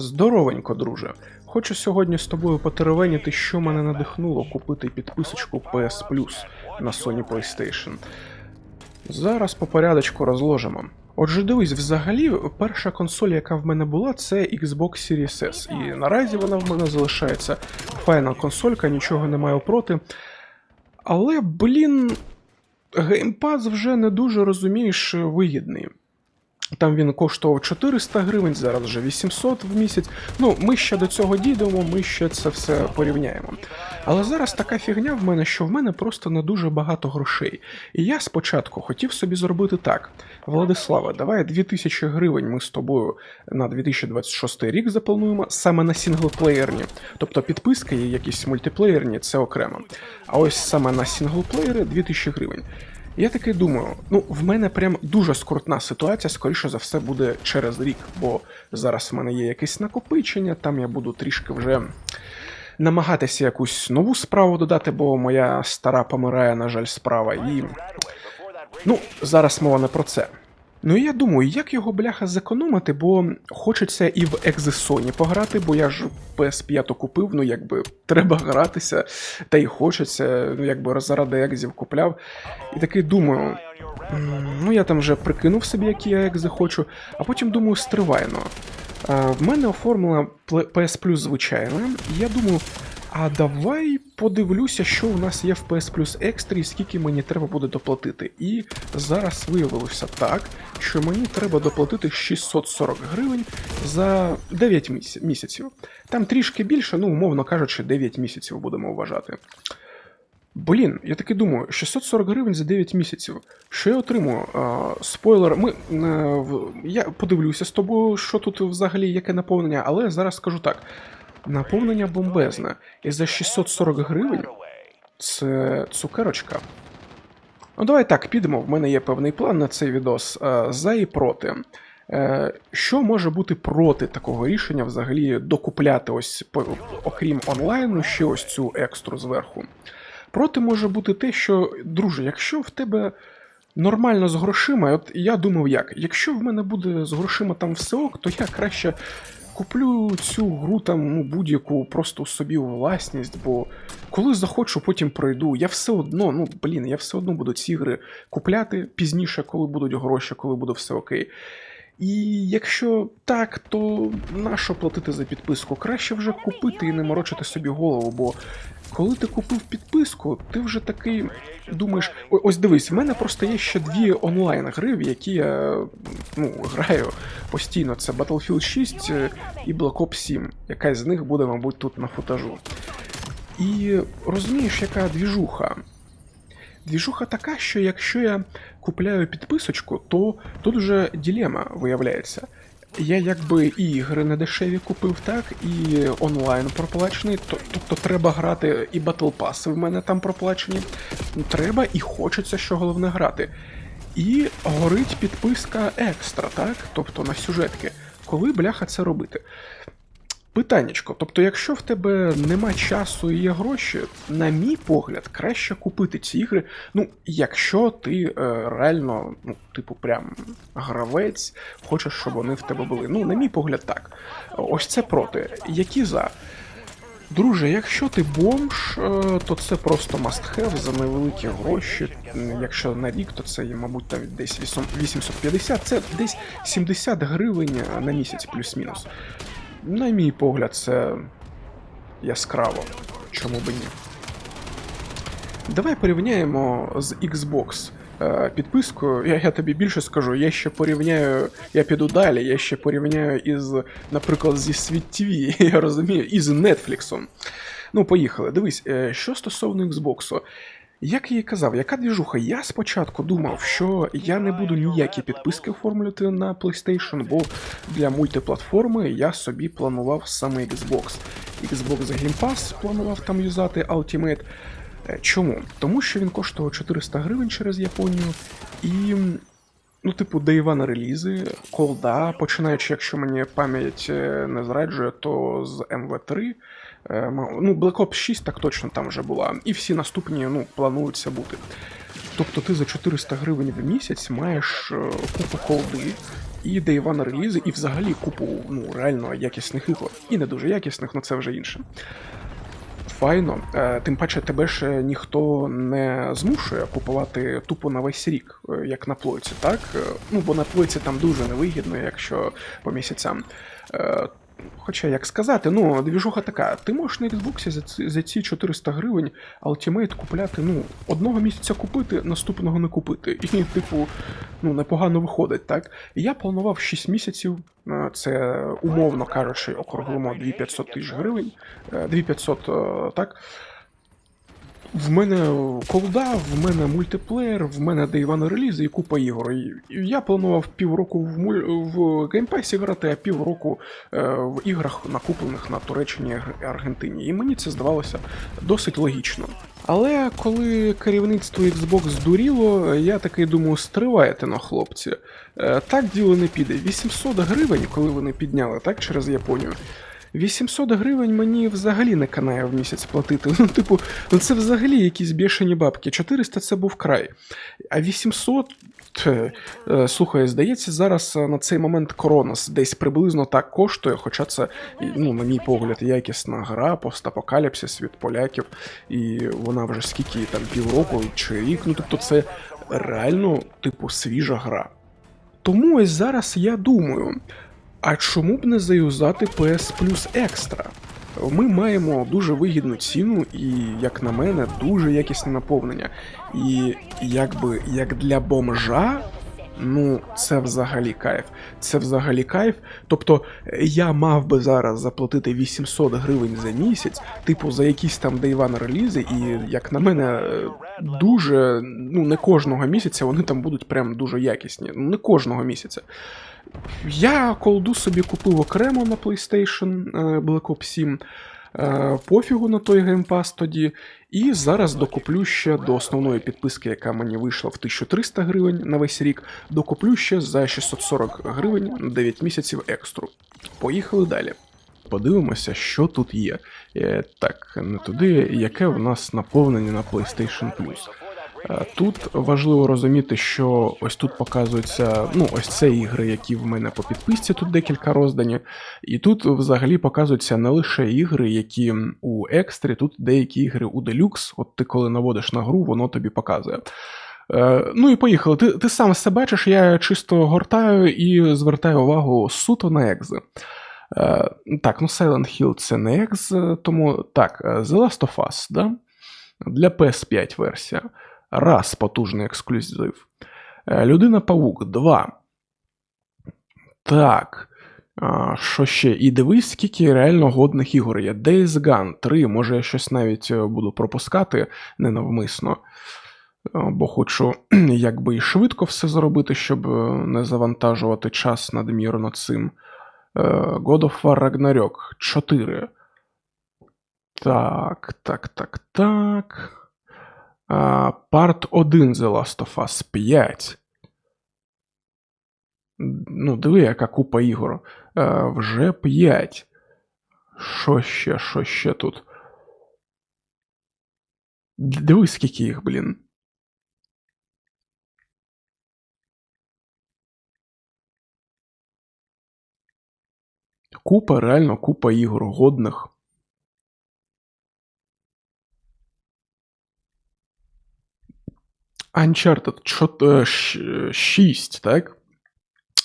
Здоровенько, друже. Хочу сьогодні з тобою потеревеніти, що мене надихнуло купити підписочку PS Plus на Sony PlayStation. Зараз по порядочку розложимо. Отже, дивись, взагалі, перша консоль, яка в мене була, це Xbox Series S. І наразі вона в мене залишається файна консолька, нічого не маю проти. Але, блін, геймпад вже не дуже розумієш вигідний. Там він коштував 400 гривень, зараз вже 800 в місяць. Ну, ми ще до цього дійдемо, ми ще це все порівняємо. Але зараз така фігня в мене, що в мене просто не дуже багато грошей. І я спочатку хотів собі зробити так: Владислава, давай 2000 гривень ми з тобою на 2026 рік заплануємо саме на сінглплеєрні. Тобто підписки і якісь мультиплеєрні це окремо. А ось саме на сінглплеєри 2000 гривень. Я таки думаю, ну в мене прям дуже скрутна ситуація, скоріше за все, буде через рік, бо зараз в мене є якесь накопичення, там я буду трішки вже намагатися якусь нову справу додати, бо моя стара помирає, на жаль, справа. І. Ну, зараз мова не про це. Ну і я думаю, як його бляха зекономити, бо хочеться і в Екзесоні пограти, бо я ж PS5 купив, ну якби треба гратися, та й хочеться, ну якби заради екзів купляв. І такий думаю, ну я там вже прикинув собі, які я екзи хочу, а потім думаю, стривайно. В мене оформлена Пле- PS Plus звичайна, і я думаю, а давай подивлюся, що у нас є в PS Plus Extra і скільки мені треба буде доплатити. І зараз виявилося так, що мені треба доплатити 640 гривень за 9 місяців. Там трішки більше, ну, умовно кажучи, 9 місяців будемо вважати. Блін, я таки думаю, 640 гривень за 9 місяців. Що я отримую? Спойлер, ми. е, я подивлюся з тобою, що тут взагалі яке наповнення, але зараз скажу так: наповнення бомбезне. І за 640 гривень це цукерочка. Ну, давай так, підемо. В мене є певний план на цей відос. Е, За і проти. Е, Що може бути проти такого рішення взагалі докупляти ось, окрім онлайну, ще ось цю екстру зверху? Проти може бути те, що, друже, якщо в тебе нормально з грошима, от я думав як, якщо в мене буде з грошима там все ок, то я краще куплю цю гру там ну, будь-яку просто собі у власність, бо коли захочу, потім пройду. Я все одно, ну блін, я все одно буду ці ігри купляти пізніше, коли будуть гроші, коли буде все окей. І якщо так, то нащо платити за підписку? Краще вже купити і не морочити собі голову, бо коли ти купив підписку, ти вже такий думаєш, «О- ось дивись, в мене просто є ще дві онлайн-гри, в які я ну, граю постійно. Це Battlefield 6 і Black Ops 7. Якась з них буде, мабуть, тут на футажу. І розумієш, яка двіжуха? Двіжуха така, що якщо я купляю підписочку, то тут вже ділема виявляється. Я якби і ігри не дешеві купив, так, і онлайн проплачений, то- тобто треба грати і Pass в мене там проплачені. Треба і хочеться, що головне грати. І горить підписка екстра, так? Тобто на сюжетки. Коли бляха це робити? Питаннячко, тобто, якщо в тебе нема часу і є гроші, на мій погляд, краще купити ці ігри. Ну, якщо ти е, реально, ну, типу, прям гравець, хочеш, щоб вони в тебе були. Ну, на мій погляд, так. Ось це проти. Які за? Друже, якщо ти бомж, е, то це просто must have за невеликі гроші. Якщо на рік, то це, мабуть, там десь 850, це десь 70 гривень на місяць плюс-мінус. На мій погляд, це яскраво. Чому би ні? Давай порівняємо з Xbox е, підпискою. Я, я тобі більше скажу, я ще порівняю, я піду далі, я ще порівняю із, наприклад, зі Світ TV, я розумію, і з Netflix. Ну, поїхали. Дивись, е, що стосовно Xbox. Як я і казав, яка двіжуха? Я спочатку думав, що я не буду ніякі підписки оформлювати на PlayStation, бо для мультиплатформи я собі планував саме Xbox. Xbox Game Pass планував там юзати Ultimate. Е, Чому? Тому що він коштував 400 гривень через Японію, і, ну, типу, Day One релізи, колда, починаючи, якщо мені пам'ять е, не зраджує, то з MV3. е, Ну, Black Ops 6 так точно там вже була. І всі наступні ну, плануються бути. Тобто ти за 400 гривень в місяць маєш е, купу колди, і Day One релізи, і взагалі купу ну, реально якісних ігор. І не дуже якісних, але це вже інше. Файно, Е, тим паче тебе ж ніхто не змушує купувати тупо на весь рік, е, як на плойці, так? Е, Ну, бо на плойці там дуже невигідно, якщо по місяцям. Е, Хоча, як сказати, ну, двіжуха така, ти можеш на Xbox за ці, за ці 400 гривень Ultimate купляти, ну, одного місяця купити, наступного не купити. І, типу, ну, непогано виходить, так? Я планував 6 місяців, е, це умовно кажучи, округлимо 2500 тисяч гривень, е, 2500, е, так? В мене колда, в мене мультиплеєр, в мене Day релізи і купа ігор. Я планував півроку в муль... в геймпасі грати, а півроку е, в іграх, накуплених на Туреччині і Аргентині. І мені це здавалося досить логічно. Але коли керівництво Xbox здуріло, я такий думаю, стривайте на хлопці. Е, так діло не піде. 800 гривень, коли вони підняли, так, через Японію. 800 гривень мені взагалі не канає в місяць платити. Ну, типу, ну це взагалі якісь бішені бабки. 400 це був край. А 800. Ть, е, слухай, здається, зараз е, на цей момент Коронас десь приблизно так коштує, хоча це, ну, на мій погляд, якісна гра, постапокаліпсис від поляків, і вона вже скільки там півроку чи рік. Ну тобто, це реально, типу, свіжа гра. Тому ось зараз я думаю. А чому б не заюзати PS Plus Extra? Ми маємо дуже вигідну ціну і, як на мене, дуже якісне наповнення. І якби як для бомжа, ну це взагалі кайф. Це взагалі кайф. Тобто я мав би зараз заплатити 800 гривень за місяць, типу за якісь там One релізи, і як на мене, дуже ну не кожного місяця вони там будуть прям дуже якісні. Ну не кожного місяця. Я колду собі купив окремо на PlayStation е, Black Ops 7. Е, пофігу на той геймпас тоді. І зараз докуплю ще до основної підписки, яка мені вийшла в 1300 гривень на весь рік. Докуплю ще за 640 гривень на 9 місяців екстру. Поїхали далі. Подивимося, що тут є. Е, так, не туди, яке в нас наповнення на PlayStation Plus. Е, тут важливо розуміти, що ось тут показуються, ну, ось це ігри, які в мене по підписці, тут декілька роздані. І тут взагалі показуються не лише ігри, які у екстрі, тут деякі ігри у делюкс. От ти коли наводиш на гру, воно тобі показує. Е, ну і поїхали. Ти ти сам все бачиш, я чисто гортаю і звертаю увагу суто на екзи. Е, так, ну Silent Hill це не екз, тому так, The Last of Us, да? для PS5 версія раз потужний ексклюзив. Е, Людина Павук 2. Так. Що ще? І дивись, скільки реально годних ігор є. Days Gone 3, може я щось навіть е, буду пропускати ненавмисно. Е, бо хочу якби і швидко все зробити, щоб не завантажувати час надмірно цим. God of War Ragnarok 4. Так, так, так, так. Part 1 The Last of Us 5. Ну, диви, яка купа ігор. А, вже 5. Що ще, що ще тут? Диви, скільки їх, блін. Купа, реально купа ігор годних. Uncharted 6, е, так?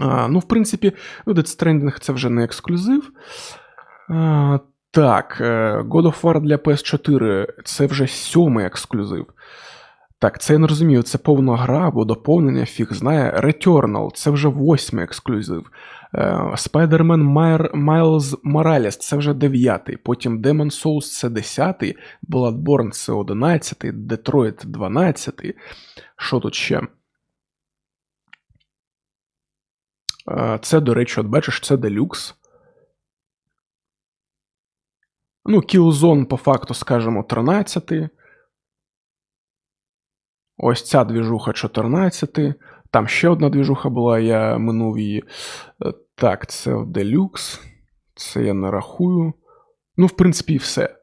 А, Ну, в принципі, ну, Death Stranding це вже не ексклюзив. А, Так, е, God of War для PS4 це вже сьомий ексклюзив. Так, це я не розумію, це повна гра або доповнення, фіг знає. Returnal це вже восьмий ексклюзив. Spider-Man Miles Morales це вже дев'ятий. Потім Demon Souls це десятий, Bloodborne це одинадцятий, Detroit дванадцятий. Що тут ще? Це, до речі, от бачиш, це Deluxe. Ну, Killzone, по факту, скажемо, 13. Ось ця двіжуха 14. Там ще одна двіжуха була, я минув її. Е, так, це Deluxe. Це я не рахую. Ну, в принципі, все.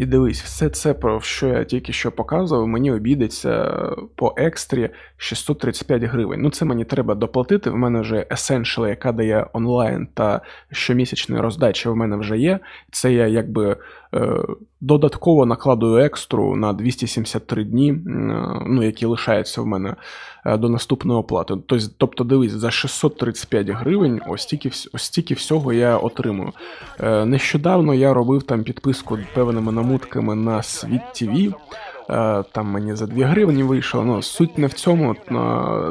І дивись, все це, про що я тільки що показував, мені обійдеться по екстрі 635 гривень. Ну це мені треба доплатити. В мене вже Essential, яка дає онлайн та щомісячної роздачі, в мене вже є. Це я якби додатково накладую екстру на 273 дні, е, ну, які лишаються в мене е, до наступної оплати. Тобто, тобто дивись, за 635 гривень ось стільки, ось стільки всього я отримую. Е, Нещодавно я робив там підписку певними намутками на Світ ТВ. Е, Там мені за 2 гривні вийшло. Ну, суть не в цьому.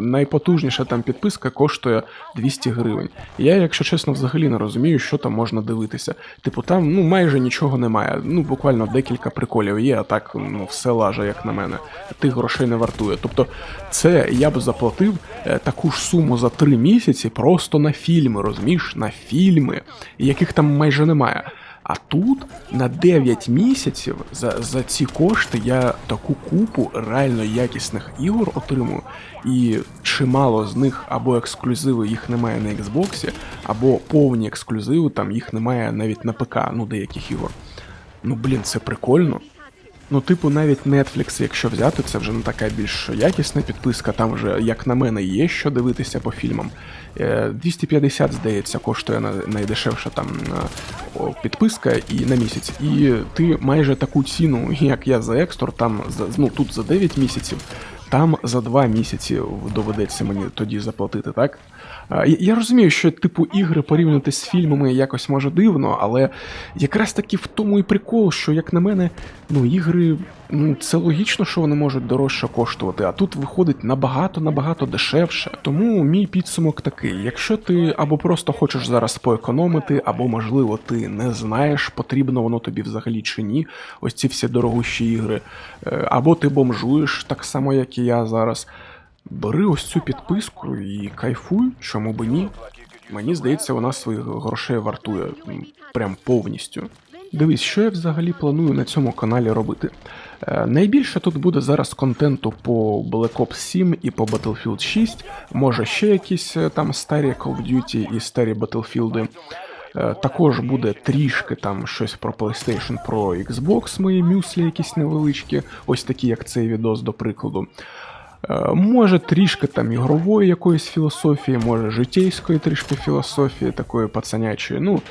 Найпотужніша там підписка коштує 200 гривень. Я, якщо чесно, взагалі не розумію, що там можна дивитися. Типу, там ну майже нічого немає. Ну, буквально декілька приколів є, а так ну, все лаже, як на мене. Тих грошей не вартує. Тобто, це я б заплатив е, таку ж суму за 3 місяці просто на фільми, розумієш? На фільми, яких там майже немає. А тут на 9 місяців за, за ці кошти я таку купу реально якісних ігор отримую, і чимало з них або ексклюзиви їх немає на Xbox, або повні ексклюзиви, там їх немає навіть на ПК, ну деяких ігор. Ну блін, це прикольно. Ну, типу, навіть Netflix, якщо взяти, це вже не така більш якісна підписка, там вже, як на мене, є що дивитися по фільмам. Е, 250, здається, коштує найдешевша там е, підписка і на місяць. І ти майже таку ціну, як я за Екстор, там ну, тут за 9 місяців, там за 2 місяці доведеться мені тоді заплатити, так? А, Я розумію, що типу ігри порівнювати з фільмами якось може дивно, але якраз таки в тому і прикол, що, як на мене, ну ігри, ну це логічно, що вони можуть дорожче коштувати, а тут виходить набагато набагато дешевше. Тому мій підсумок такий: якщо ти або просто хочеш зараз поекономити, або можливо ти не знаєш, потрібно воно тобі взагалі чи ні, ось ці всі дорогущі ігри, е, або ти бомжуєш так само, як і я зараз. Бери ось цю підписку і кайфуй, чому би ні. Мені здається, вона своїх грошей вартує прям повністю. Дивись, що я взагалі планую на цьому каналі робити. Е, найбільше тут буде зараз контенту по Black Ops 7 і по Battlefield 6, може ще якісь е, там старі Call of Duty і старі Battlefield. Е, Також буде трішки там щось про PlayStation, про Xbox, мої мюслі якісь невеличкі, ось такі, як цей відос, до прикладу. Е, Може трішки там ігрової якоїсь філософії, може житейської трішки філософії, такої пацанячої. Ну,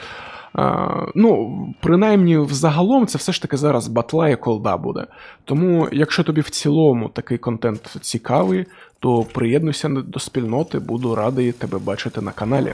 е, ну, принаймні, взагалом це все ж таки зараз батла і колда буде. Тому, якщо тобі в цілому такий контент цікавий, то приєднуйся до спільноти, буду радий тебе бачити на каналі.